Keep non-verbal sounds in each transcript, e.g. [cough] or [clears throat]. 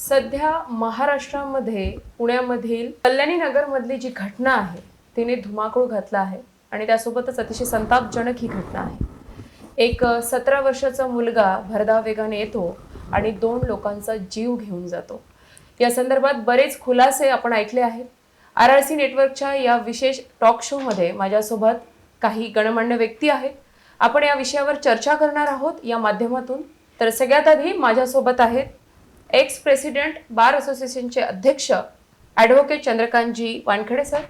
सध्या महाराष्ट्रामध्ये पुण्यामधील कल्याणी नगरमधली जी घटना आहे तिने धुमाकूळ घातला आहे आणि त्यासोबतच अतिशय संतापजनक ही घटना आहे. एक सतरा वर्षाचा मुलगा भरधाव वेगाने येतो आणि दोन लोकांचा जीव घेऊन जातो. या संदर्भात बरेच खुलासे आपण ऐकले आहेत. आर आर सी नेटवर्कच्या या विशेष टॉक शोमध्ये माझ्यासोबत काही गणमान्य व्यक्ती आहेत. आपण या विषयावर चर्चा करणार आहोत या माध्यमातून. तर सगळ्यात आधी माझ्यासोबत आहेत एक्स प्रेसिडेंट बार असोसिएशनचे अध्यक्ष ॲडव्होकेट चंद्रकांतजी वानखडे सर.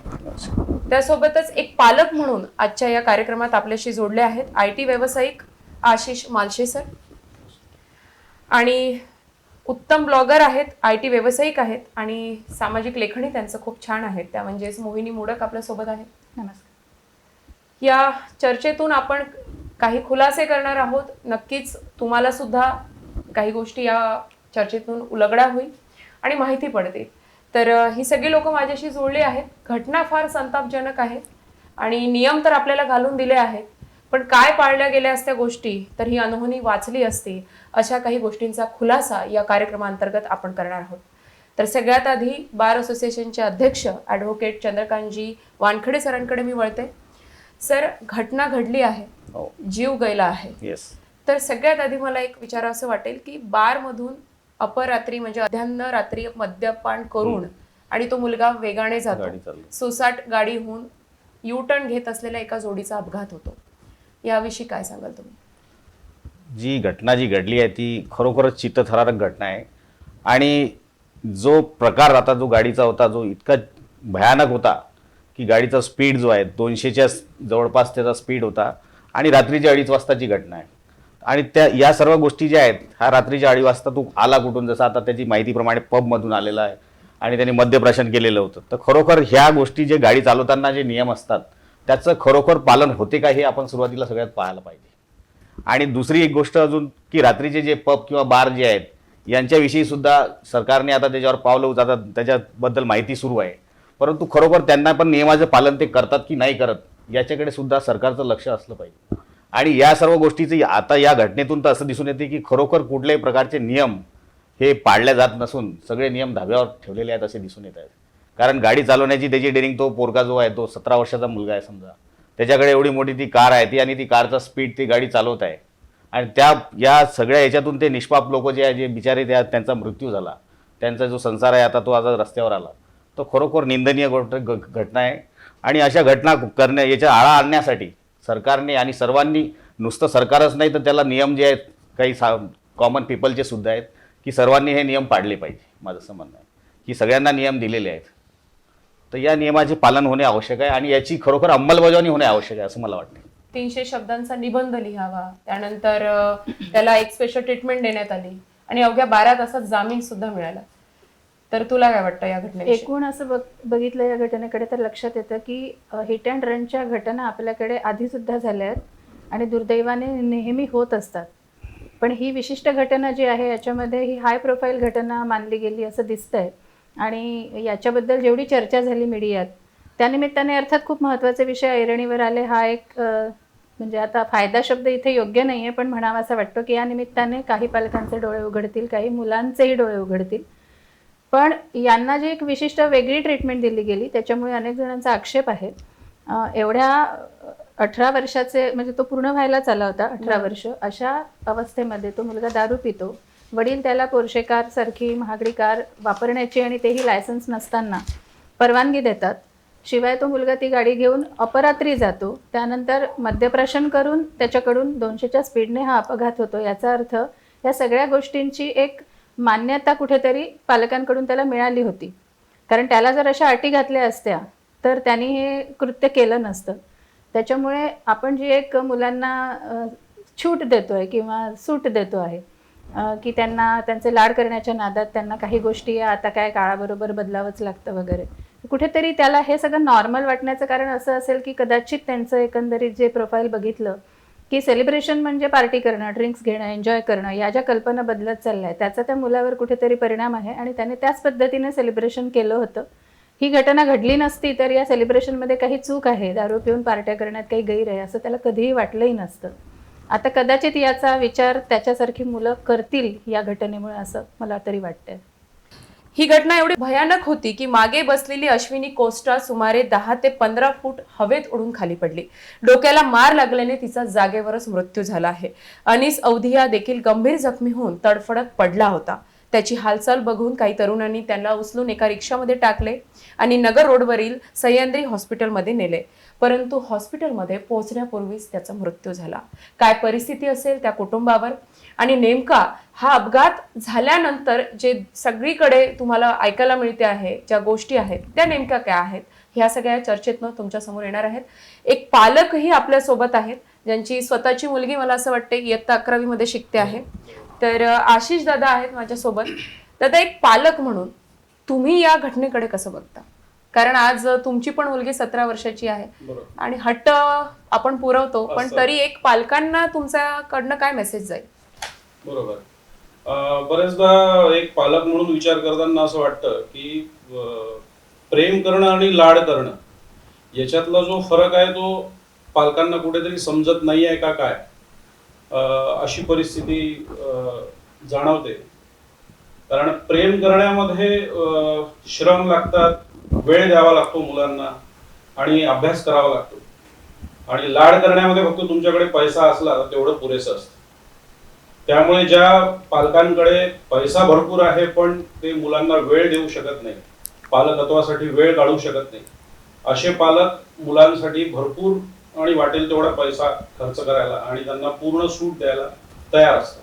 त्यासोबतच एक पालक म्हणून आजच्या या कार्यक्रमात आपल्याशी जोडले आहेत आय टी व्यावसायिक आशिष मालशे सर. आणि उत्तम ब्लॉगर आहेत आय टी व्यावसायिक आहेत आणि सामाजिक लेखनही त्यांचं खूप छान आहे त्या म्हणजेच मोहिनी मोडक आपल्यासोबत आहेत. नमस्कार. या चर्चेतून आपण काही खुलासे करणार आहोत. नक्कीच तुम्हाला सुद्धा काही गोष्टी या चर्चेतून उलगडा होईल आणि माहिती पडतील तर ही सगळी लोक माझ्याशी जोडली आहेत. घटना फार संतापजनक आहे आणि नियम तर आपल्याला घालून दिले आहेत. पण काय पाळल्या गेल्या असत्या गोष्टी तर ही अनहोनी वाचली असती अशा काही गोष्टींचा खुलासा या कार्यक्रमांतर्गत आपण करणार आहोत. तर सगळ्यात आधी बार असोसिएशनचे अध्यक्ष ॲडव्होकेट चंद्रकांतजी वानखडे सरांकडे मी वळते. सर घटना घडली आहे. हो. जीव गेला आहे. येस तर सगळ्यात आधी मला एक विचार असं वाटेल की बारमधून अपरात्री म्हणजे अध्यान्न रात्री मद्यपान करून आणि तो मुलगा वेगाने जातो. सुसाट गाडीहून यू टर्न घेत असलेल्या एका जोडीचा अपघात होतो. याविषयी काय सांगाल तुम्ही? जी घटना जी घडली आहे ती खरोखरच चित्तथरारक घटना आहे. आणि जो प्रकार आता जो गाडीचा होता जो इतका भयानक होता की गाडीचा स्पीड जो आहे दोनशेच्या जवळपास त्याचा स्पीड होता. आणि रात्रीच्या अडीच वाजताची घटना आहे. आणि त्या या सर्व गोष्टी ज्या आहेत हा रात्रीच्या अडी वाजता तू आला कुठून? जसं आता त्याची माहितीप्रमाणे पबमधून आलेला आहे आणि त्यांनी मद्यप्राशन केलेलं होतं. तर खरोखर ह्या गोष्टी जे गाडी चालवताना जे नियम असतात त्याचं खरोखर पालन होते का हे आपण सुरुवातीला सगळ्यात पाहायला पाहिजे. आणि दुसरी एक गोष्ट अजून की रात्रीचे जे पब किंवा बार जे आहेत यांच्याविषयी सुद्धा सरकारने आता त्याच्यावर पावलं उचलतात त्याच्याबद्दल माहिती सुरू आहे. परंतु खरोखर त्यांना पण नियमाचं पालन ते करतात की नाही करत याच्याकडे सुद्धा सरकारचं लक्ष असलं पाहिजे. आणि या सर्व गोष्टीचं आता या घटनेतून तर असं दिसून येते की खरोखर कुठल्याही प्रकारचे नियम हे पाळले जात नसून सगळे नियम धाब्यावर ठेवलेले आहेत असे दिसून येत आहेत. कारण गाडी चालवण्याची त्याची डेरिंग तो पोरगा जो आहे तो सतरा वर्षाचा मुलगा आहे समजा. त्याच्याकडे एवढी मोठी ती कार आहे ती आणि ती कारचा स्पीड ती गाडी चालवत आहे. आणि त्या या सगळ्या याच्यातून ते निष्पाप लोक जे आहे जे बिचारे त्या त्यांचा मृत्यू झाला. त्यांचा जो संसार आहे आता तो आता रस्त्यावर आला. तो खरोखर निंदनीय घ- घटना आहे. आणि अशा घटना करण्या याच्या आळा आणण्यासाठी सरकारने आणि सर्वांनी नुसतं सरकारच नाही तर त्याला नियम जे आहेत काही सा कॉमन पीपलचे सुद्धा आहेत की सर्वांनी हे नियम पाळले पाहिजे. माझं असं म्हणणं आहे. की सगळ्यांना नियम दिलेले आहेत. तर या नियमाचे पालन होणे आवश्यक आहे आणि याची खरोखर अंमलबजावणी होणे आवश्यक आहे असं मला वाटतं. तीनशे शब्दांचा निबंध लिहावा. त्यानंतर त्याला एक स्पेशल ट्रीटमेंट देण्यात आली. आणि अवघ्या बारा तासात जामीन सुद्धा मिळाला. तर तुला काय वाटतं या घटने एकूण असं बघ बघितलं या घटनेकडे तर लक्षात येतं की हिट अँड रनच्या घटना आपल्याकडे आधी सुद्धा झाल्या आहेत आणि दुर्दैवाने नेहमी होत असतात. पण ही विशिष्ट घटना जी आहे याच्यामध्ये ही हाय प्रोफाईल घटना मानली गेली असं दिसतंय. आणि याच्याबद्दल जेवढी चर्चा झाली मीडियात त्यानिमित्ताने अर्थात खूप महत्त्वाचे विषय ऐरणीवर आले. हा एक म्हणजे आता फायदा शब्द इथे योग्य नाही आहे पण म्हणावा असा वाटतो की या निमित्ताने काही पालकांचे डोळे उघडतील काही मुलांचेही डोळे उघडतील. पण यांना जी एक विशिष्ट वेगळी ट्रीटमेंट दिली गेली त्याच्यामुळे अनेक जणांचा आक्षेप आहे. एवढ्या अठरा वर्षाचे म्हणजे तो पूर्ण व्हायलाच आला होता अठरा वर्ष अशा अवस्थेमध्ये तो मुलगा दारू पितो. वडील त्याला पोर्शे कार सारखी महागडी कार वापरण्याची आणि तेही लायसन्स नसताना परवानगी देतात. शिवाय तो मुलगा ती गाडी घेऊन अपरात्री जातो. त्यानंतर मद्यप्राशन करून त्याच्याकडून दोनशेच्या स्पीडने हा अपघात होतो. याचा अर्थ या सगळ्या गोष्टींची एक मान्यता कुठेतरी पालकांकडून त्याला मिळाली होती. कारण त्याला जर अशा अटी घातल्या असत्या तर त्यांनी हे कृत्य केलं नसतं. त्याच्यामुळे आपण जी एक मुलांना छूट देतो आहे किंवा सूट देतो आहे की त्यांना त्यांचे लाड करण्याच्या नादात त्यांना काही गोष्टी आता काय काळाबरोबर बदलावंच लागतं वगैरे. कुठेतरी त्याला हे सगळं नॉर्मल वाटण्याचं कारण असं असेल की कदाचित त्यांचं एकंदरीत जे प्रोफाईल बघितलं की सेलिब्रेशन म्हणजे पार्टी करणं ड्रिंक्स घेणं एन्जॉय करणं या ज्या कल्पना बदलत चालल्या आहेत त्याचा त्या मुलावर कुठेतरी परिणाम आहे आणि त्याने त्याच पद्धतीने सेलिब्रेशन केलं होतं. ही घटना घडली नसती तर या सेलिब्रेशनमध्ये काही चूक आहे. दारू पिऊन पार्ट्या करण्यात काही गैर आहे असं त्याला कधीही वाटलंही नसतं. आता कदाचित याचा विचार त्याच्यासारखी मुलं करतील या घटनेमुळे असं मला तरी वाटतंय. ही घटना एवढी भयानक होती की मागे बसलेली अश्विनी कोस्टा सुमारे दहा ते पंधरा फूट हवेत उडून खाली पडली. डोक्याला मार लागल्याने तिचा जागेवरच मृत्यू झाला आहे. अनिस अवधिया देखील गंभीर जखमी होऊन तडफडत पडला होता. त्याची हालचाल बघून काही तरुणांनी त्यांना उचलून एका रिक्षामध्ये टाकले आणि नगर रोडवरील सह्याद्री हॉस्पिटलमध्ये नेले. परंतु हॉस्पिटलमध्ये पोहोचण्यापूर्वीच त्याचा मृत्यू झाला. काय परिस्थिती असेल त्या कुटुंबावर? आणि नेमका हा अपघात झाल्यानंतर जे सगळीकडे तुम्हाला ऐकायला मिळते आहे ज्या गोष्टी आहेत त्या नेमक्या काय आहेत? ह्या सगळ्या चर्चेतनं तुमच्यासमोर येणार आहेत. एक पालकही आपल्यासोबत आहेत ज्यांची स्वतःची मुलगी मला असं वाटते इयत्ता अकरावीमध्ये शिकते आहे. तर आशिष दादा आहेत माझ्यासोबत. दादा एक पालक म्हणून तुम्ही या घटनेकडे कसं बघता? कारण आज तुमची पण मुलगी सतरा वर्षाची आहे. आणि हट्ट आपण पुरवतो पण. तरी एक पालकांना तुमच्याकडनं काय मेसेज जाईल? बरोबर. बरेचदा एक पालक म्हणून विचार करताना असं वाटतं की प्रेम करणं आणि लाड करणं याच्यातला जो फरक आहे तो पालकांना कुठेतरी समजत नाही आहे का काय? अशी परिस्थिती जाणवते. कारण प्रेम करण्यामध्ये श्रम लागतात वेळ द्यावा लागतो मुलांना आणि अभ्यास करावा लागतो. आणि लाड करण्यामध्ये फक्त तुमच्याकडे पैसा असला तर तेवढं पुरेसं असतं. त्यामुळे ज्या पालकांकडे पैसा भरपूर आहे पण ते मुलांना वेळ देऊ शकत नाही. पालकत्वासाठी वेळ काढू शकत नाही. असे पालक मुलांसाठी भरपूर आणि वाटेल तेवढा पैसा खर्च करायला आणि त्यांना पूर्ण सूट द्यायला तयार असतात.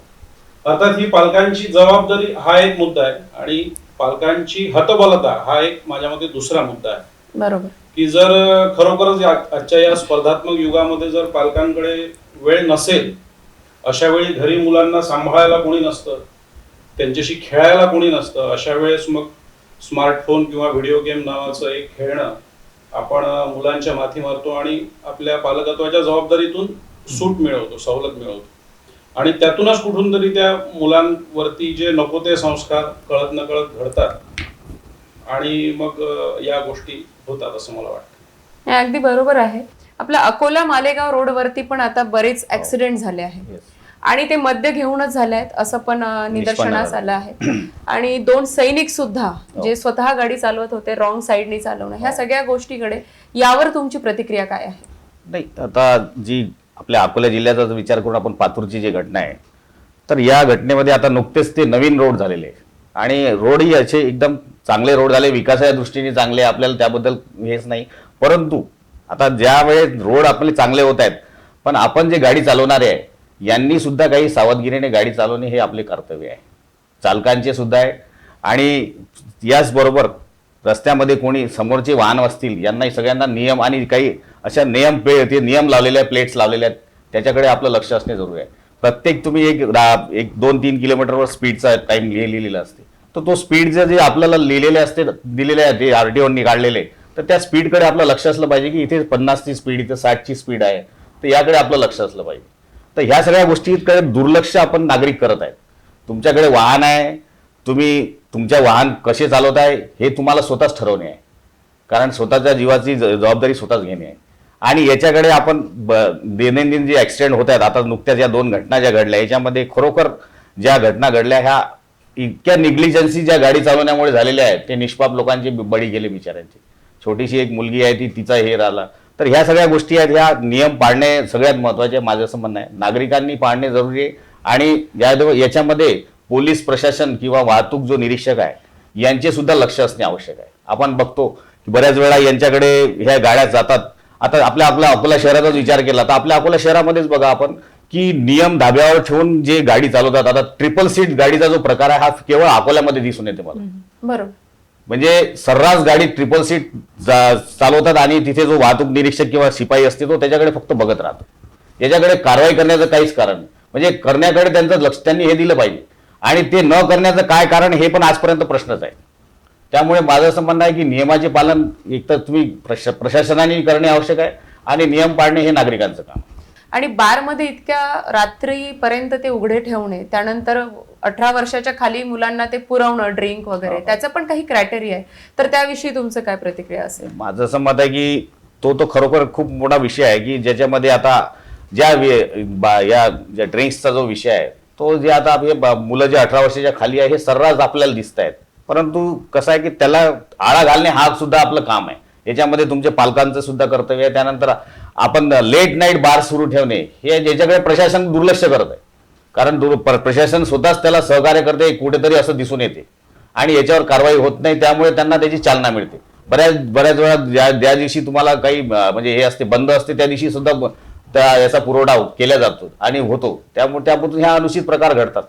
अर्थात ही पालकांची जबाबदारी हा एक मुद्दा आहे. आणि पालकांची हतबलता हा एक माझ्या मते दुसरा मुद्दा आहे. बरोबर. की जर खरोखरच आजच्या या स्पर्धात्मक युगामध्ये जर पालकांकडे वेळ नसेल अशा वेळी घरी मुलांना सांभाळायला कोणी नसतं त्यांच्याशी खेळायला कोणी नसतं अशा वेळेस मग स्मार्टफोन किंवा व्हिडिओ गेम नावाचं एक खेळणं आपण मुलांच्या माथी मारतो आणि आपल्या पालकत्वाच्या जबाबदारीतून सूट मिळवतो सवलत मिळवतो. आणि त्यातूनच कुठून तरी त्या मुलांवरती जे नको ते संस्कार कळत नकळत घडतात. आणि मग या गोष्टी होतात असं मला वाटतं. हे अगदी बरोबर आहे. आपल्या अकोला मालेगाव रोडवरती पण आता बरेच ऍक्सिडेंट झाले आहेत. आणि ते मद्य घेऊनच झाले आहेत असं पण निदर्शनास आलं आहे. [clears throat] आणि दोन सैनिक सुद्धा जे स्वतः गाडी चालवत होते रॉंग साईडनी चालवणं ह्या सगळ्या गोष्टीकडे यावर तुमची प्रतिक्रिया काय आहे? नाही आता जी आपल्या अकोला जिल्ह्याचा जर विचार करून आपण पातूरची जी घटना आहे तर या घटनेमध्ये आता नुकतेच ते नवीन रोड झालेले आहे आणि रोडही असे एकदम चांगले रोड झाले विकासाच्या दृष्टीने चांगले आपल्याला त्याबद्दल हेच नाही. परंतु आता ज्या वेळेस रोड आपले चांगले होत आहेत पण आपण जे गाडी चालवणारे आहे यांनी सुद्धा काही सावधगिरीने गाडी चालवणे हे आपले कर्तव्य आहे. चालकांचे सुद्धा आहे. आणि याचबरोबर रस्त्यामध्ये कोणी समोरचे वाहन असतील यांनाही सगळ्यांना नियम आणि काही अशा नियम पे ते नियम लावलेले आहेत प्लेट्स लावलेले आहेत. त्याच्याकडे आपलं लक्ष असणे जरुरी आहे. प्रत्येक तुम्ही एक रा- एक दोन तीन किलोमीटरवर स्पीडचा टाइम लिहिलेला असते. तर तो स्पीडचं जे आपल्याला लिहिलेले असते दिलेले आहे ते आर टी ओनी काढलेले. तर त्या स्पीडकडे आपलं लक्ष असलं पाहिजे की इथे पन्नासची स्पीड इथे साठची स्पीड आहे. तर याकडे आपलं लक्ष असलं पाहिजे. तर ह्या सगळ्या गोष्टीकडे दुर्लक्ष आपण नागरिक करत आहेत. तुमच्याकडे वाहन आहे तुम्ही तुमच्या वाहन कसे चालवत आहे हे तुम्हाला स्वतःच ठरवणे आहे. कारण स्वतःच्या जीवाची ज- जबाबदारी स्वतःच घेणे आहे. आणि याच्याकडे आपण ब- दैनंदिन जे ॲक्सिडेंट होत आहेत आता नुकत्याच या दोन घटना ज्या घडल्या याच्यामध्ये खरोखर ज्या घटना घडल्या ह्या इतक्या निग्लिजन्सी ज्या गाडी चालवण्यामुळे झालेल्या आहेत ते निष्पाप लोकांचे बळी गेले बिचाऱ्यांचे. छोटीशी एक मुलगी आहे ती तिचा हे राहिला. तर ह्या सगळ्या गोष्टी आहेत ह्या नियम पाळणे सगळ्यात महत्त्वाचे माझं असं म्हणणं आहे. नागरिकांनी पाळणे जरुरी आहे. आणि या याच्यामध्ये पोलीस प्रशासन किंवा वाहतूक जो निरीक्षक आहे यांचे सुद्धा लक्ष असणे आवश्यक आहे. आपण बघतो की बऱ्याच वेळा यांच्याकडे ह्या गाड्या जातात आता आपल्या आपल्या अकोला शहराचाच विचार केला तर आपल्या अकोला शहरामध्येच बघा आपण की नियम धाब्यावर ठेवून जे गाडी चालवतात आता ट्रिपल सीट गाडीचा जो प्रकार आहे हा केवळ अकोल्यामध्ये दिसून येते मला. बरोबर. म्हणजे सर्रास गाडी ट्रिपल सीट चालवतात आणि तिथे जो वाहतूक निरीक्षक किंवा शिपाई असते तो त्याच्याकडे फक्त बघत राहतो. याच्याकडे कारवाई करण्याचं काहीच कारण. म्हणजे करण्याकडे त्यांचं लक्ष त्यांनी हे दिलं पाहिजे. आणि ते न करण्याचं काय कारण हे पण आजपर्यंत प्रश्नच आहे. त्यामुळे माझं असं म्हणणं आहे की नियमाचे पालन एकतर तुम्ही प्रश प्रशासनाने करणे आवश्यक आहे आणि नियम पाळणे हे नागरिकांचं काम. आणि बारमध्ये इतक्या रात्रीपर्यंत ते उघडे ठेवणे त्यानंतर अठरा वर्षाच्या खाली मुलांना ते पुरवणं ड्रिंक वगैरे त्याचं पण काही क्रायटेरिया आहे. तर त्याविषयी तुमचं काय प्रतिक्रिया असेल? माझं असं मत आहे की तो तो खरोखर खूप मोठा विषय आहे की ज्याच्यामध्ये आता ज्या बा- या ज्या ड्रिंक्सचा जो विषय आहे तो जे आता मुलं जे अठरा वर्षाच्या खाली आहे हे सर्रास आपल्याला दिसत आहेत परंतु कसं आहे की त्याला आळा घालणे हा सुद्धा आपलं काम आहे. याच्यामध्ये तुमच्या पालकांचं सुद्धा कर्तव्य आहे. त्यानंतर आपण लेट नाईट बार सुरू ठेवणे हे याच्याकडे प्रशासन दुर्लक्ष करत आहे. कारण दुर प्र- प्रशासन स्वतःच त्याला सहकार्य करते कुठेतरी असं दिसून येते. आणि याच्यावर कारवाई होत नाही त्यामुळे त्यांना त्याची चालना मिळते. बऱ्याच बऱ्याच वेळा ज्या ज्या दिवशी तुम्हाला काही म्हणजे हे असते बंद असते त्या दिवशी सुद्धा त्या याचा पुरवठा केला जातो आणि होतो. त्यामुळे त्यापासून ह्या अनुचित प्रकार घडतात.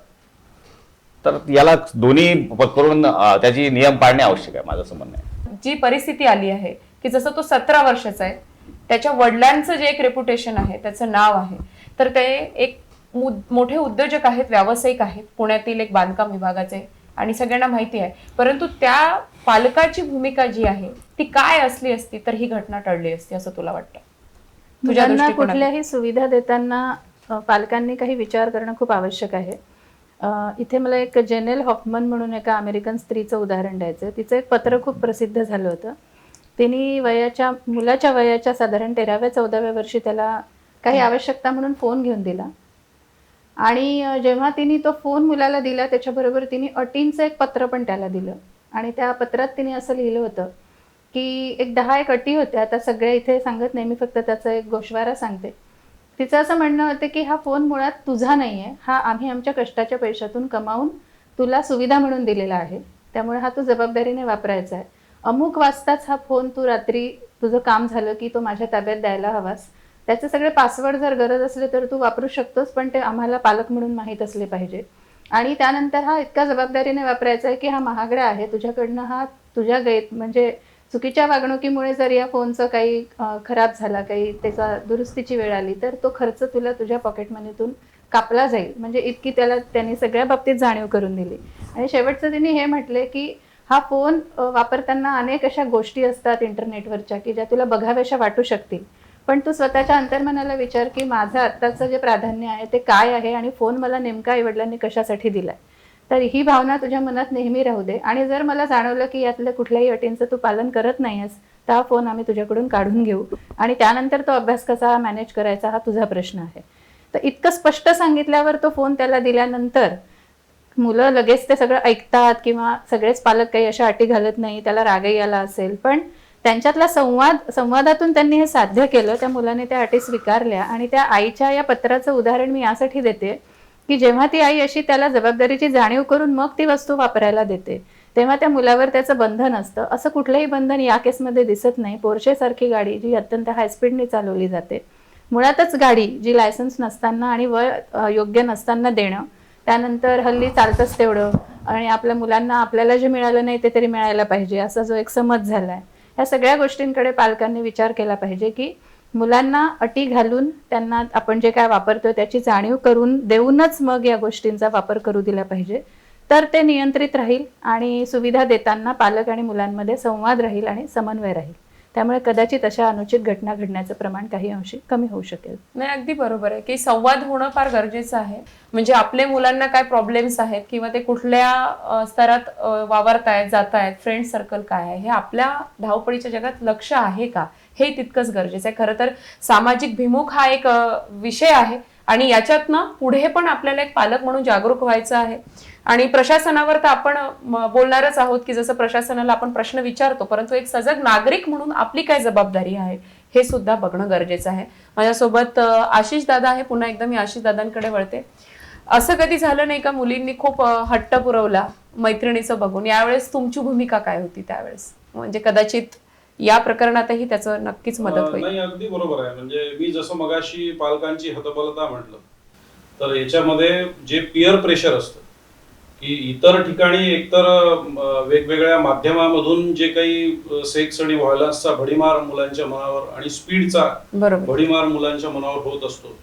तर याला दोन्ही करून त्याची नियम पाळणे आवश्यक आहे माझं असं म्हणणं आहे. जी परिस्थिती आली आहे की जसं तो सतरा वर्षाचा आहे त्याच्या वडिलांचं जे एक रेप्युटेशन आहे त्याचं नाव आहे तर ते एक मोठे उद्योजक आहेत व्यावसायिक आहेत पुण्यातील एक बांधकाम विभागाचे आणि सगळ्यांना माहिती आहे. परंतु त्या पालकाची भूमिका जी आहे ती काय असली असती तर ही घटना टळली असती असं तुला वाटतं? तुझ्या. कुठल्याही सुविधा देताना पालकांनी काही विचार करणं खूप आवश्यक आहे. इथे मला एक जेनेल हॉफमन म्हणून एका अमेरिकन स्त्रीचं उदाहरण द्यायचं तिचं एक पत्र खूप प्रसिद्ध झालं होतं. तिने वयाच्या मुलाच्या वयाच्या साधारण तेराव्या चौदाव्या वर्षी त्याला काही आवश्यकता म्हणून फोन घेऊन दिला. आणि जेव्हा तिने तो फोन मुलाला दिला त्याच्याबरोबर तिने अटींचं एक पत्र पण त्याला दिलं. आणि त्या पत्रात तिने असं लिहिलं होतं की एक दहा एक अटी होत्या आता सगळ्या इथे सांगत नाही मी फक्त त्याचा एक गोशवारा सांगते. तिचं असं म्हणणं होतं की हा फोन मुळात तुझा नाही आहे हा आम्ही आमच्या कष्टाच्या पैशातून कमावून तुला सुविधा म्हणून दिलेला आहे. त्यामुळे हा तू जबाबदारीने वापरायचा आहे. अमुक वाजताच हा फोन तू रात्री तुझं काम झालं की तो माझ्या ताब्यात द्यायला हवास. त्याचे सगळे पासवर्ड जर गरज असले तर तू वापरू शकतोस पण ते आम्हाला पालक म्हणून माहीत असले पाहिजे. आणि त्यानंतर हा इतका जबाबदारीने वापरायचा आहे की हा महागडा आहे. तुझ्याकडनं हा तुझ्या गैर म्हणजे चुकीच्या वागणुकीमुळे जर या फोनचं काही खराब झाला काही त्याचा दुरुस्तीची वेळ आली तर तो खर्च तुला तुझ्या पॉकेट मनीतून कापला जाईल. म्हणजे इतकी त्याला त्यांनी सगळ्या बाबतीत जाणीव करून दिली. आणि शेवटचं त्यांनी हे म्हटले की हा फोन वापरताना अनेक अशा गोष्टी असतात इंटरनेटवरच्या की ज्या तुला बघाव्याशा वाटू शकतील. पण तू स्वतःच्या अंतर्मनाला विचार की माझं आत्ताचं जे प्राधान्य आहे ते काय आहे आणि फोन मला नेमका आईवडिलांनी कशासाठी दिलाय? तर ही भावना तुझ्या मनात नेहमी राहू दे. आणि जर मला जाणवलं की यातल्या कुठल्याही अटींचं तू पालन करत नाहीयेस तर हा फोन आम्ही तुझ्याकडून काढून घेऊ. आणि त्यानंतर तो अभ्यास कसा मॅनेज करायचा हा तुझा प्रश्न आहे. तर इतकं स्पष्ट सांगितल्यावर तो फोन त्याला दिल्यानंतर मुलं लगेच ते सगळं ऐकतात किंवा सगळेच पालक काही अशा अटी घालत नाही त्याला रागही आला असेल. पण त्यांच्यातला संवाद संवादातून त्यांनी हे साध्य केलं त्या मुलाने त्या अटी स्वीकारल्या. आणि त्या आईच्या या पत्राचं उदाहरण मी यासाठी देते. की जेव्हा ती आई अशी त्याला जबाबदारीची जाणीव करून मग ती वस्तू वापरायला देते तेव्हा त्या मुलावर त्याचं बंधन असतं. असं कुठलंही बंधन या केसमध्ये दिसत नाही. पोर्शेसारखी गाडी जी अत्यंत हायस्पीडने चालवली जाते. मुळातच गाडी जी लायसन्स नसताना आणि वय योग्य नसताना देणं त्यानंतर हल्ली चालतंच तेवढं आणि आपल्या मुलांना आपल्याला जे मिळालं नाही ते तरी मिळायला पाहिजे. असा जो एक समज झाला आहे ह्या सगळ्या गोष्टींकडे पालकांनी विचार केला पाहिजे की मुलांना अटी घालून त्यांना आपण जे काय वापरतोय त्याची जाणीव करून देऊनच मग या गोष्टींचा वापर करू दिला पाहिजे. तर ते नियंत्रित राहील आणि सुविधा देताना पालक आणि मुलांमध्ये संवाद राहील आणि समन्वय राहील. त्यामुळे कदाचित अशा अनुचित घटना घडण्याचं प्रमाण काही अंशी कमी होऊ शकेल. नाही अगदी बरोबर आहे की संवाद होणं फार गरजेचं आहे. म्हणजे आपल्या मुलांना काय प्रॉब्लेम्स आहेत किंवा ते कुठल्या स्तरात वावरतायत जात आहेत फ्रेंड सर्कल काय आहे हे आपल्या धावपळीच्या जगात लक्ष आहे का? हे तितकंच गरजेचं आहे. खरं तर सामाजिक भिमुख हा एक विषय आहे आणि याच्यातनं पुढे पण आपल्याला एक पालक म्हणून जागरूक व्हायचं आहे. आणि प्रशासनावर तर आपण म, बोलणारच आहोत की जसं प्रशासनाला आपण प्रश्न विचारतो परंतु एक सजग नागरिक म्हणून आपली काय जबाबदारी आहे हे सुद्धा बघणं गरजेचं आहे. माझ्यासोबत आशिष दादा आहे. पुन्हा एकदा मी आशिष दादांकडे वळते. असं कधी झालं नाही का मुलींनी खूप हट्ट पुरवला मैत्रिणीचं बघून. यावेळेस तुमची भूमिका काय होती त्यावेळेस? म्हणजे कदाचित या प्रकरणातही त्याचं नक्कीच मदत होईल. नाही अगदी बरोबर आहे. म्हणजे मी जसं मगाशी पालकांची हतबलता म्हटलं तर याच्यामध्ये जे पिअर प्रेशर असतं की इतर ठिकाणी एकतर वेगवेगळ्या माध्यमामधून जे काही सेक्स आणि व्हायलन्सचा भडीमार मुलांच्या मनावर आणि स्पीडचा भडीमार मुलांच्या मनावर होत असतो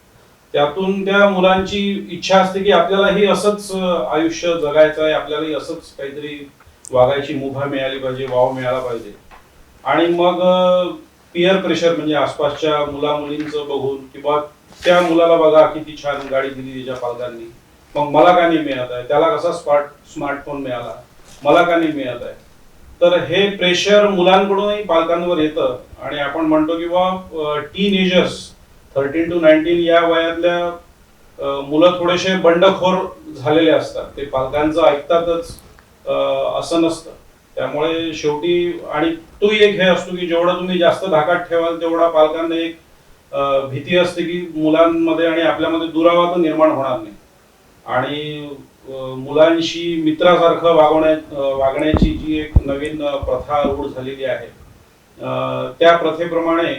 त्यातून त्या मुलांची इच्छा असते की आपल्यालाही असंच आयुष्य जगायचं आहे आपल्यालाही असंच काहीतरी वागायची मुभा मिळाली पाहिजे वाव मिळाला पाहिजे. आणि मग पिअर प्रेशर म्हणजे आसपासच्या मुला मुलींचं बघून किंवा त्या मुलाला बघा किती छान गाडी दिली त्याच्या पालकांनी. मग मला का नाही मिळत आहे? त्याला कसा स्मार्ट स्मार्टफोन मिळाला? मला का नाही मिळत आहे? तर हे प्रेशर मुलांकडूनही पालकांवर येतं. आणि आपण म्हणतो की बा teenagers thirteen to nineteen या वयातल्या मुलं थोडेसे बंडखोर झालेले असतात. ते पालकांचं ऐकतातच असं नसतं. त्यामुळे शेवटी आणि तो एक हे असतो की जेवढा तुम्ही जास्त धाकात ठेवाल तेवढा पालकांना एक भीती असते की मुलांमध्ये आणि आपल्यामध्ये दुरावा तर निर्माण होणार नाही. आणि मुलांशी मित्रासारखं वागवण्या वागण्याची जी एक नवीन प्रथा रूढ झालेली आहे त्या प्रथेप्रमाणे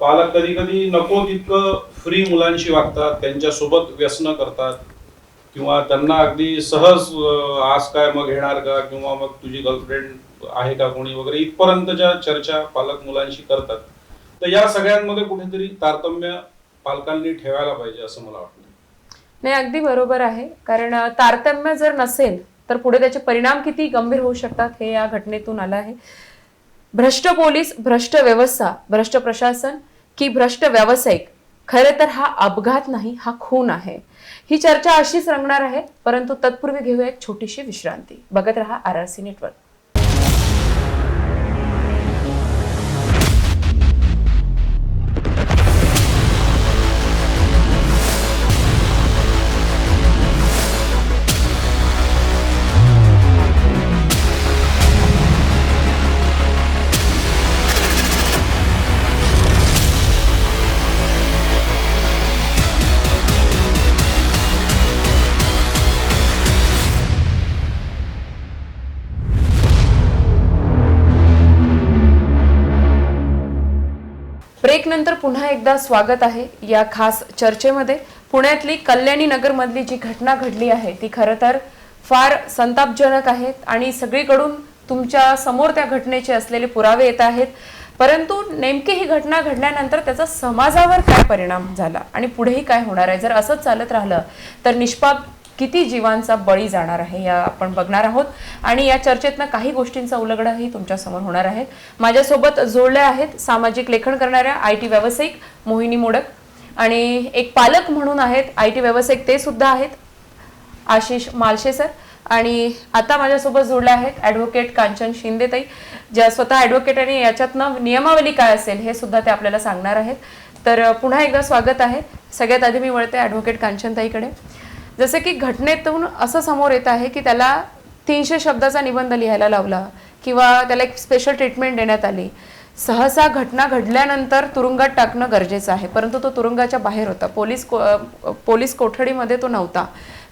पालक कधी कधी नको तितकं फ्री मुलांशी वागतात त्यांच्यासोबत व्यसन करतात. किंवा त्यांना अगदी सहज आज काय मग घेणार का? किंवा मग तुझी गर्लफ्रेंड आहे का कोणी वगैरे? इथपर्यंतच्या चर्चा पालक मुलांशी करतात. तर या सगळ्यांमध्ये कुठेतरी तारतम्य पालकांनी ठेवायला पाहिजे असं मला वाटतं. नाही अगदी बरोबर आहे. कारण तारतम्य जर नसेल तर पुढे त्याचे परिणाम किती गंभीर होऊ शकतात हे या घटनेतून आलं आहे. भ्रष्ट पोलीस भ्रष्ट व्यवस्था भ्रष्ट प्रशासन की भ्रष्ट व्यावसायिक खरे तर हा अपघात नाही हा खून आहे. ही चर्चा अशीच रंगणार आहे परंतु तत्पूर्वी घेऊया एक छोटीशी विश्रांती. बघत रहा आर आर सी नेटवर्क. एकदा स्वागत आहे या खास चर्चेमध्ये. पुण्यातली कल्याणी नगरमधली जी घटना घडली आहे ती खरं तर फार संतापजनक आहेत आणि सगळीकडून तुमच्यासमोर त्या घटनेचे असलेले पुरावे येत आहेत. परंतु नेमकी ही घटना घडल्यानंतर त्याचा समाजावर काय परिणाम झाला आणि पुढेही काय होणार आहे? जर असंच चालत राहिलं तर निष्पाप किती जीवांचा बळी जाणार आहे या आपण बघणार आहोत. आणि या चर्चेतनं काही गोष्टींचा उलगडाही तुमच्यासमोर होणार आहे माझ्यासोबत जोडल्या आहेत सामाजिक लेखन करणाऱ्या आय टी व्यावसायिक मोहिनी मोडक आणि एक पालक म्हणून आहेत आय टी व्यावसायिक ते सुद्धा आहेत आशिष मालशे सर. आणि आता माझ्यासोबत जोडले आहेत ॲडव्होकेट कांचन शिंदेताई ज्या स्वतः ॲडव्होकेट आणि याच्यातनं नियमावली काय असेल हे सुद्धा ते आपल्याला सांगणार आहेत. तर पुन्हा एकदा स्वागत आहे. सगळ्यात आधी मी वळते ॲडव्होकेट कांचनताईकडे. जसं की घटनेतून असं समोर येत आहे की त्याला तीनशे शब्दाचा निबंध लिहायला लावला किंवा त्याला एक स्पेशल ट्रीटमेंट देण्यात आली. सहसा घटना घडल्यानंतर तुरुंगात टाकणं गरजेचं आहे परंतु तो तुरुंगाच्या बाहेर होता. पोलीस को पोलीस कोठडीमध्ये तो नव्हता.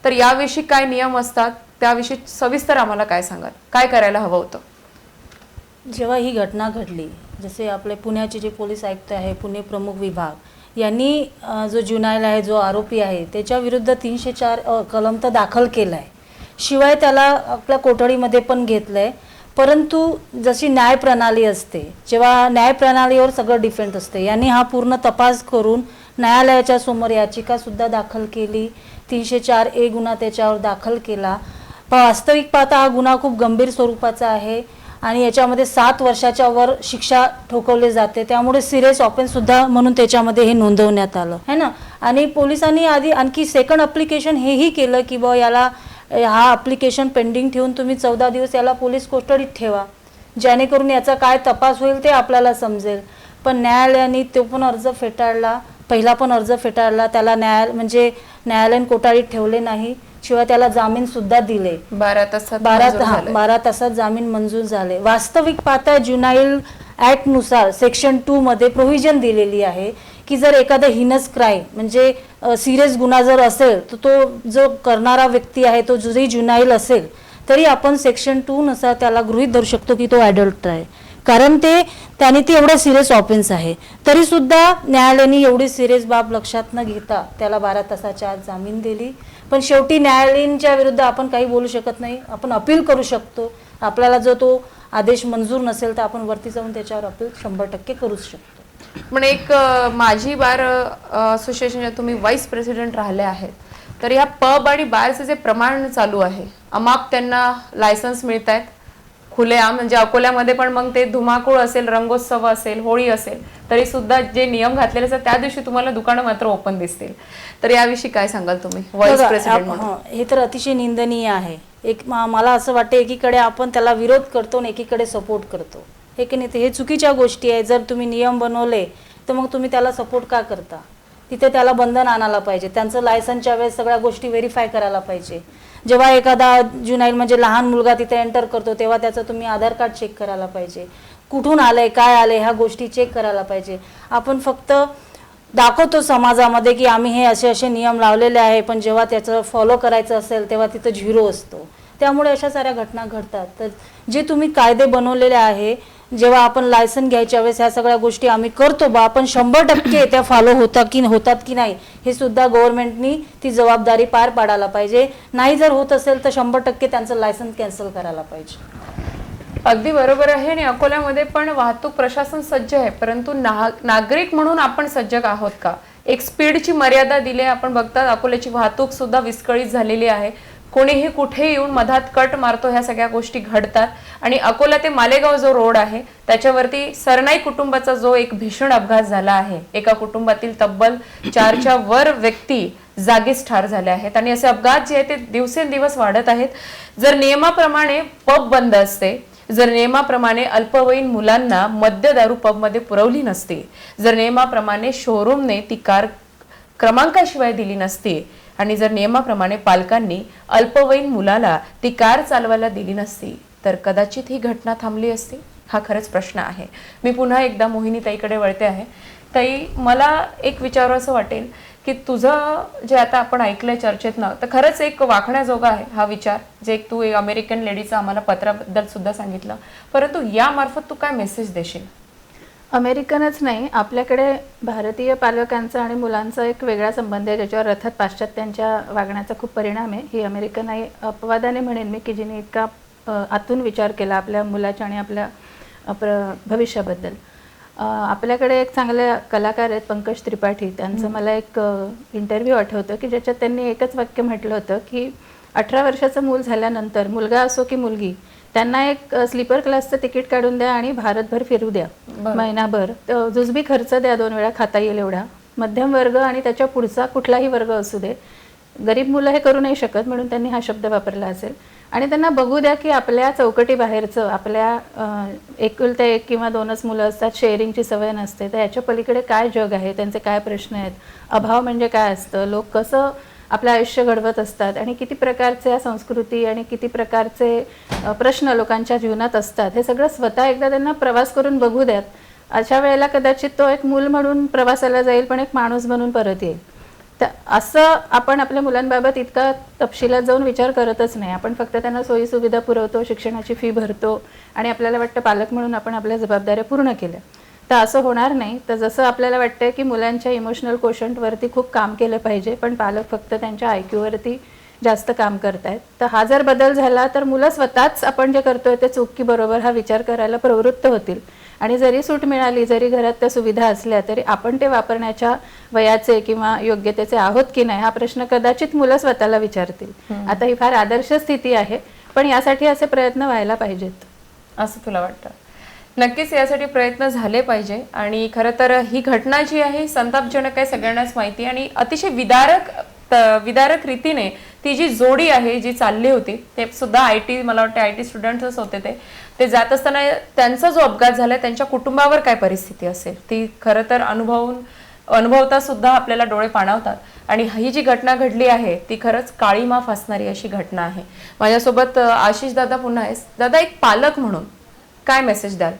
तर याविषयी काय नियम असतात? त्याविषयी सविस्तर आम्हाला काय सांगाल? काय करायला हवं होतं? जेव्हा ही घटना घडली जसे आपले पुण्याचे जे पोलीस आयुक्त आहे पुणे प्रमुख विभाग यांनी जो जुनायल आहे जो आरोपी आहे त्याच्या विरुद्ध तीनशे चार कलम तर दाखल केला आहे शिवाय त्याला आपल्या कोठडीमध्ये पण घेतलं आहे परंतु जशी न्यायप्रणाली असते जेव्हा न्यायप्रणालीवर सगळं डिपेंड असते. यांनी हा पूर्ण तपास करून न्यायालयाच्या समोर याचिकासुद्धा दाखल केली. तीनशे चार ए गुन्हा त्याच्यावर दाखल केला. वास्तविक पाहता हा गुन्हा खूप गंभीर स्वरूपाचा आहे. आणि याच्यामध्ये सात वर्षाच्या वर शिक्षा ठोकवली जाते. त्यामुळे सिरियस ऑफेन्ससुद्धा म्हणून त्याच्यामध्ये हे नोंदवण्यात आलं. है ना? आणि पोलिसांनी आधी आणखी सेकंड अप्लिकेशन हेही केलं की बुवा याला हा अप्लिकेशन पेंडिंग ठेवून तुम्ही चौदा दिवस याला पोलीस कोठडीत ठेवा. जेणेकरून याचा काय तपास होईल ते आपल्याला समजेल. पण न्यायालयाने तो पण अर्ज फेटाळला पहिला पण अर्ज फेटाळला त्याला न्यायाल म्हणजे न्यायालयीन कोठडीत ठेवले नाही. शिवाय त्याला जामीन सुद्धा दिले. बारा तासात बारा. बारा तासात जामीन मंजूर झाले. वास्तविक पाहता ज्युनाईल ॲक्टनुसार सेक्शन टू मध्ये प्रोव्हिजन दिलेली आहे की जर एखादा हिनस क्राईम म्हणजे सिरियस गुन्हा जर असेल तर तो जो करणारा व्यक्ती आहे तो जरी ज्युनाईल असेल तरी आपण सेक्शन टू नुसार त्याला गृहीत धरू शकतो की तो ॲडल्ट आहे. कारण ते त्याने ती एवढं सिरियस ऑफेन्स आहे. तरी सुद्धा न्यायालयाने एवढी सिरियस बाब लक्षात न घेता त्याला बारा तासाच्या आत जामीन दिली. पण शेवटी न्यायालयीनच्या विरुद्ध आपण काही बोलू शकत नाही. आपण अपील करू शकतो. आपल्याला जर तो आदेश मंजूर नसेल तर आपण वरती जाऊन त्याच्यावर अपील शंभर टक्के करूच शकतो. पण एक माझी बार असोसिएशनच्या तुम्ही व्हाईस प्रेसिडेंट राहिले आहेत. तर ह्या पब आणि बारचे जे प्रमाण चालू आहे अमाप त्यांना लायसन्स मिळत आहेत खुलेआम म्हणजे अकोल्यामध्ये पण मग ते धुमाकूळ असेल रंगोत्सव असेल होळी असेल तरी सुद्धा जे नियम घातलेले असतात त्या दिवशी तुम्हाला दुकानं मात्र ओपन दिसतील. तर याविषयी काय सांगाल तुम्ही? व्हाईस बघा, प्रेसिडेंट आप- म्हणून. हं, तर अतिशय निंदनीय आहे. एक मला असं वाटतं एकीकडे आपण त्याला विरोध करतो आणि एकीकडे सपोर्ट करतो. हे की नाही हे चुकीच्या गोष्टी आहे जर तुम्ही नियम बनवले तर मग तुम्ही त्याला सपोर्ट का करता? तिथे त्याला बंधन आणायला पाहिजे. त्यांचं लायसनच्या वेळेस सगळ्या गोष्टी व्हेरीफाय करायला पाहिजे. जेव्हा एखादा ज्युनाईल म्हणजे लहान मुलगा तिथे एंटर करतो तेव्हा त्याचं तुम्ही आधार कार्ड चेक करायला पाहिजे. कुठून आलंय काय आलंय ह्या गोष्टी चेक करायला पाहिजे. आपण फक्त दाखवतो समाजामध्ये की आम्ही हे असे असे नियम लावलेले आहे पण जेव्हा त्याचं फॉलो करायचं असेल तेव्हा तिथं झिरो असतो. त्यामुळे अशा साऱ्या घटना घडतात. तर जे तुम्ही कायदे बनवलेले आहे जेव्हा आपण लायसन घ्यायच्या वेळेस ह्या सगळ्या गोष्टी आम्ही करतो बा आपण शंभर टक्के त्या फॉलो होतात की होतात की नाही हे सुद्धा गव्हर्नमेंटनी ती जबाबदारी पार पाडायला पाहिजे. नाही जर होत असेल तर शंभर टक्के त्यांचं लायसन कॅन्सल करायला पाहिजे. अगदी बरोबर आहे आणि अकोल्यामध्ये पण वाहतूक प्रशासन सज्ज आहे परंतु ना नागरिक म्हणून आपण सज्ज आहोत का? एक स्पीडची मर्यादा दिली आहे. आपण बघतात अकोल्याची वाहतूक सुद्धा विस्कळीत झालेली आहे. कोणीही कुठे येऊन मधात कट मारतो ह्या सगळ्या गोष्टी घडतात. आणि अकोला ते मालेगाव जो रोड आहे त्याच्यावरती सरनाई कुटुंबाचा जो एक भीषण अपघात झाला आहे एका कुटुंबातील तब्बल चारच्या वर व्यक्ती जागीच ठार झाले आहेत. आणि असे अपघात जे आहेत ते दिवसेंदिवस वाढत आहेत. जर नियमाप्रमाणे पब बंद असते जर नियमाप्रमाणे अल्पवयीन मुलांना मद्य दारू पबमध्ये पुरवली नसती जर नियमाप्रमाणे शोरूमने ती कार क्रमांकाशिवाय दिली नसती आणि जर नियमाप्रमाणे पालकांनी अल्पवयीन मुलाला ती कार चालवायला दिली नसती तर कदाचित ही घटना थांबली असती? हा खरंच प्रश्न आहे. मी पुन्हा एकदा मोहिनी ताईकडे वळते आहे. ताई मला एक विचारावं वाटेल की तुझं जे आता आपण ऐकलंय चर्चेतनं तर खरंच एक वाखण्याजोगा आहे हा विचार जे एक तू एक अमेरिकन लेडीचं आम्हाला पत्राबद्दल सुद्धा सांगितलं. परंतु यामार्फत तू काय मेसेज देशील? अमेरिकनच नाही आपल्याकडे भारतीय पालकांचा आणि मुलांचा एक वेगळा संबंध आहे ज्याच्यावर अर्थात पाश्चात्यांच्या वागण्याचा खूप परिणाम आहे. ही अमेरिकन आई अपवादाने म्हणेन मी की जिने इतका आतून विचार केला आपल्या मुलाच्या आणि आपल्या प्र भविष्याबद्दल. आपल्याकडे एक चांगले कलाकार आहेत पंकज त्रिपाठी. त्यांचं मला एक इंटरव्ह्यू आठवतं की ज्याच्यात त्यांनी एकच वाक्य म्हटलं होतं की अठरा वर्षाचं मूल झाल्यानंतर मुलगा असो की मुलगी त्यांना एक स्लीपर क्लासचं तिकीट काढून द्या आणि भारतभर फिरू द्या. महिनाभर. तर जुजबी खर्च द्या दोन वेळा खाता येईल एवढा. मध्यम वर्ग आणि त्याच्या पुढचा कुठलाही वर्ग असू दे. गरीब मुलं हे करू नाही शकत म्हणून त्यांनी हा शब्द वापरला असेल. आणि त्यांना बघू द्या की आपल्या चौकटी बाहेरचं आपल्या अं, एकुलत्या एक किंवा दोनच मुलं असतात शेअरिंगची सवय नसते तर याच्या पलीकडे काय जग आहे? त्यांचे काय प्रश्न आहेत? अभाव म्हणजे काय असतं? लोक कसं आपलं आयुष्य घडवत असतात आणि किती प्रकारच्या संस्कृती आणि किती प्रकारचे प्रश्न लोकांच्या जीवनात असतात हे सगळं स्वतः एकदा त्यांना प्रवास करून बघू द्यात. अशा वेळेला कदाचित तो एक मूल म्हणून प्रवासाला जाईल पण एक माणूस म्हणून परत येईल. तर असं आपण आपल्या मुलांबाबत इतका तपशिलात जाऊन विचार करतच नाही. आपण फक्त त्यांना सोयीसुविधा पुरवतो शिक्षणाची फी भरतो आणि आपल्याला वाटतं पालक म्हणून आपण आपल्या जबाबदाऱ्या पूर्ण केल्या. तर असं होणार नाही. तर जसं आपल्याला वाटतं की मुलांच्या इमोशनल कोशंटवरती खूप काम केलं पाहिजे पण पालक फक्त त्यांच्या आय क्यूवरती जास्त काम करतायत. तर हा जर बदल झाला तर मुलं स्वतःच आपण जे करतोय ते चूक की बरोबर हा विचार करायला प्रवृत्त होतील. आणि जरी सूट मिळाली जरी घरात त्या सुविधा असल्या तरी आपण ते वापरण्याच्या वयाचे किंवा योग्यतेचे आहोत की नाही हा प्रश्न कदाचित मुलं स्वतःला विचारतील. आता ही फार आदर्श स्थिती आहे पण यासाठी असे प्रयत्न व्हायला पाहिजेत. असं तुला वाटतं? नक्कीच यासाठी प्रयत्न झाले पाहिजे. आणि खरं तर ही घटना जी आहे संतापजनक आहे सगळ्यांनाच माहिती आणि अतिशय विदारक त- विदारक रीतीने ती जी जोडी आहे जी चालली होती ते सुद्धा आय टी मला वाटतं आय टी स्टुडंट्सच होते ते. ते जात असताना त्यांचा जो अपघात झाला त्यांच्या कुटुंबावर काय परिस्थिती असेल? ती खरं तर अनुभवून अनुभवता सुद्धा आपल्याला डोळे पाणावतात. आणि ही जी घटना घडली आहे ती खरंच काळी माफ असणारी अशी घटना आहे. माझ्यासोबत आशिष दादा पुन्हा आहे दादा एक पालक म्हणून काय मेसेज द्याल?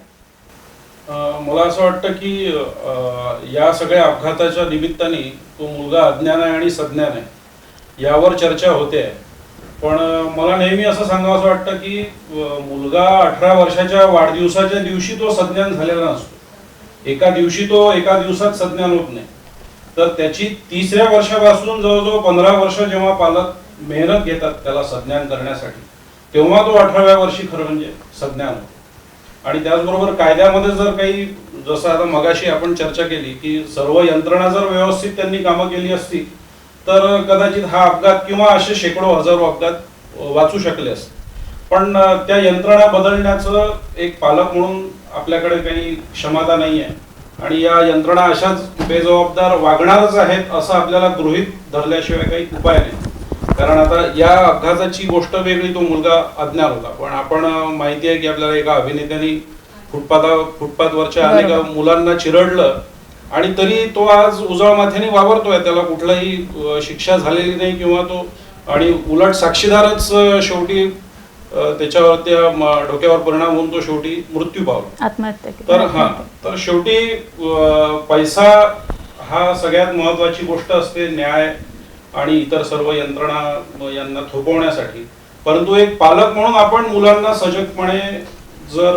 मला असं वाटतं की या सगळ्या अपघाताच्या निमित्ताने तो मुलगा अज्ञान आहे आणि सज्ञान आहे. यावर चर्चा होते आहे. पण मला नेहमी असं सांगावं असं वाटतं की मुलगा अठरा वर्षाच्या वाढदिवसाच्या दिवशी तो सज्ञान झालेला नसतो. एका दिवशी तो एका दिवसात सज्ञान होत नाही. तर त्याची तिसऱ्या वर्षापासून जवळजवळ पंधरा वर्ष जेव्हा पालक मेहनत घेतात त्याला सज्ञान करण्यासाठी तेव्हा तो अठराव्या वर्षी खरं म्हणजे सज्ञान होतो. आणि त्याचबरोबर कायद्यामध्ये जर काही जसं आता मगाशी आपण चर्चा केली की सर्व यंत्रणा जर व्यवस्थित त्यांनी कामं केली असती तर कदाचित हा अपघात किंवा असे शेकडो हजारो अपघात वाचू शकले असते पण त्या यंत्रणा बदलण्याचं एक पालक म्हणून आपल्याकडे काही क्षमता नाही आहे आणि या यंत्रणा अशाच बेजबाबदार वागणारच आहेत असं आपल्याला गृहीत धरल्याशिवाय काही उपाय नाही. कारण आता या अपघाताची गोष्ट वेगळी तो मुलगा अज्ञान होता. पण आपण माहिती आहे की आपल्याला एका अभिनेत्याने फुटपाथा फुटपाथवरच्या अनेक मुलांना चिरडलं आणि तरी तो आज उजळ माथ्याने वावरतोय. त्याला कुठलाही शिक्षा झालेली नाही किंवा तो आणि उलट साक्षीदारच शेवटी त्याच्यावर त्या डोक्यावर परिणाम होऊन तो शेवटी मृत्यू पावला. आत्महत्या. तर हा तर शेवटी पैसा हा सगळ्यात महत्वाची गोष्ट असते. न्याय आणि इतर सर्व यंत्रणा यांना थोपवण्यासाठी. परंतु एक पालक म्हणून आपण मुलांना सजगपणे जर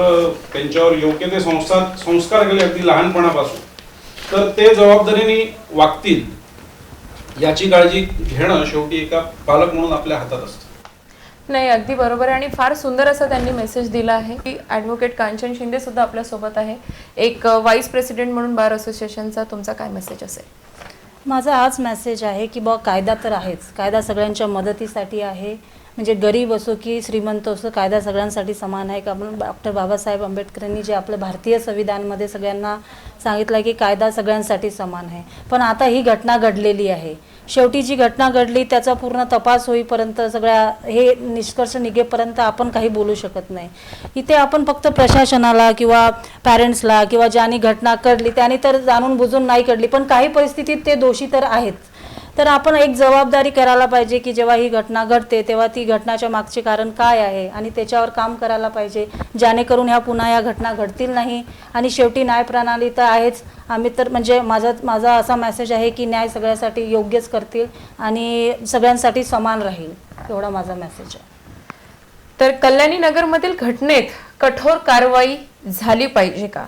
त्यांच्यावर योग्य ते संस्कार संस्कार केले अगदी लहानपणापासून तर ते जबाबदारीने वागतील याची काळजी घेणं शेवटी एका पालक म्हणून आपल्या हातात असतं. नाही अगदी बरोबर आहे. आणि फार सुंदर असा त्यांनी मेसेज दिला आहे की ॲडव्होकेट कांचन शिंदे सुद्धा आपल्यासोबत आहे. एक वाईस प्रेसिडेंट म्हणून बार असोसिएशनचा तुमचा काय मेसेज असेल? माझा हाच मेसेज आहे की बा कायदा तर आहेच. कायदा सगळ्यांच्या मदतीसाठी आहे. म्हणजे गरीब असो की श्रीमंत असो कायदा सगळ्यांसाठी समान आहे. का म्हणून डॉक्टर बाबासाहेब आंबेडकरांनी जे आपलं भारतीय संविधानमध्ये सगळ्यांना सांगितलं की कायदा सगळ्यांसाठी समान आहे. पण आता ही घटना घडलेली आहे. शेवटी जी घटना घडली त्याचा पूर्ण तपास होईपर्यंत सगळ्या हे निष्कर्ष निघेपर्यंत आपण काही बोलू शकत नाही. इथे आपण फक्त प्रशासनाला किंवा पॅरेंट्सला किंवा ज्यांनी घटना घडली त्याने तर जाणून बुजून नाही घडली पण काही परिस्थितीत ते दोषी तर आहेत. तर आपण एक जबाबदारी करायला पाहिजे की जेव्हा ही घटना घडते तेव्हा ती घटनाच्या मागचे कारण काय आहे आणि त्याच्यावर काम करायला पाहिजे जेणेकरून ह्या पुन्हा या घटना घडतील नाही. आणि शेवटी न्यायप्रणाली तर आहेच. आम्ही तर म्हणजे माझा माझा असा मेसेज आहे की न्याय सगळ्यासाठी योग्यच करतील आणि सगळ्यांसाठी समान राहील. एवढा माझा मेसेज आहे. तर कल्याणी नगरमधील घटनेत कठोर कारवाई झाली पाहिजे का?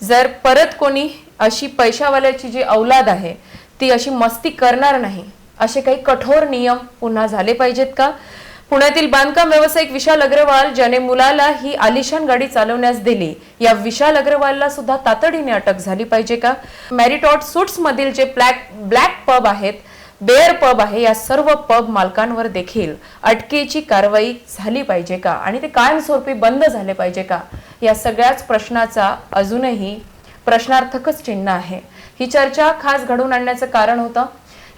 जर परत कोणी अशी पैशावाल्याची जी औलाद आहे ती अशी मस्ती करणार नाही. असे काही कठोर नियम पुन्हा झाले पाहिजेत का? पुण्यातील बांधकाम व्यावसायिक विशाल अग्रवाल ज्याने मुलाला ही आलिशान गाडी चालवण्यास दिली. या विशाल अग्रवालला सुद्धा तातडीने अटक झाली पाहिजे का? मॅरिटॉट सुट्स मधील जे ब्लॅक ब्लॅक पब आहेत बेअर पब आहे या सर्व पब मालकांवर देखील अटकेची कारवाई झाली पाहिजे का? आणि ते कायमस्वरूपी बंद झाले पाहिजे का? या सगळ्याच प्रश्नाचा अजूनही प्रश्नार्थकच चिन्ह आहे. ही चर्चा खास घडवून आणण्याचं कारण होतं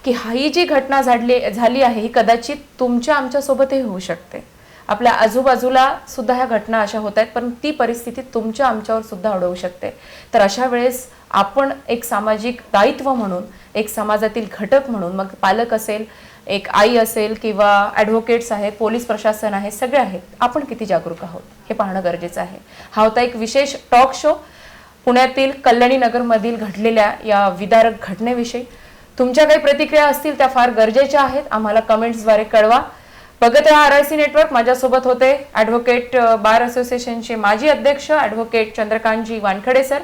की ही जी घटना झाडली झाली आहे ही कदाचित तुमच्या आमच्यासोबतही होऊ शकते. आपल्या आजूबाजूला सुद्धा ह्या घटना अशा होत आहेत पण ती परिस्थिती तुमच्या आमच्यावर सुद्धा अडवू शकते. तर अशा वेळेस आपण एक सामाजिक दायित्व म्हणून एक समाजातील घटक म्हणून मग पालक असेल एक आई असेल किंवा ॲडव्होकेट्स आहेत पोलीस प्रशासन आहे सगळे आहेत आपण किती जागरूक आहोत हे पाहणं गरजेचं आहे. हा होता एक विशेष टॉक शो पुण्यातील कल्याणी नगरमधील घडलेल्या या विदारक घटनेविषयी तुमच्या काही प्रतिक्रिया असतील त्या फार गरजेच्या आहेत. आम्हाला कमेंट्सद्वारे कळवा. बघत राहा आर आय सी नेटवर्क. माझ्यासोबत होते ॲडव्होकेट बार असोसिएशनचे माजी अध्यक्ष ॲडव्होकेट चंद्रकांतजी वानखडे सर.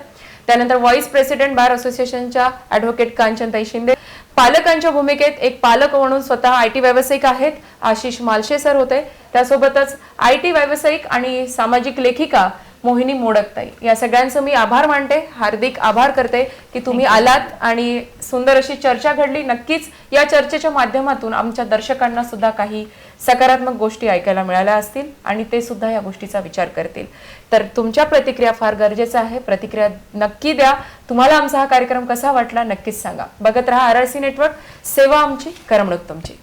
त्यानंतर व्हाईस प्रेसिडेंट बार असोसिएशनच्या ॲडव्होकेट कांचनताई शिंदे. पालकांच्या भूमिकेत एक पालक म्हणून स्वतः आय टी व्यावसायिक आहेत. आशिष मालशे सर होते. त्यासोबतच आय टी व्यावसायिक आणि सामाजिक लेखिका मोहिनी मोडकताई. या सगळ्यांचं मी आभार मानते हार्दिक आभार करते की तुम्ही आलात आणि सुंदर अशी चर्चा घडली. नक्कीच या चर्चेच्या माध्यमातून आमच्या दर्शकांना सुद्धा काही सकारात्मक गोष्टी ऐकायला मिळाल्या असतील आणि ते सुद्धा या गोष्टीचा विचार करतील. तर तुमच्या प्रतिक्रिया फार गरजेचं आहे. प्रतिक्रिया नक्की द्या. तुम्हाला आमचा हा कार्यक्रम कसा वाटला नक्कीच सांगा. बघत राहा आर आर सी नेटवर्क. सेवा आमची करमणूक तुमची.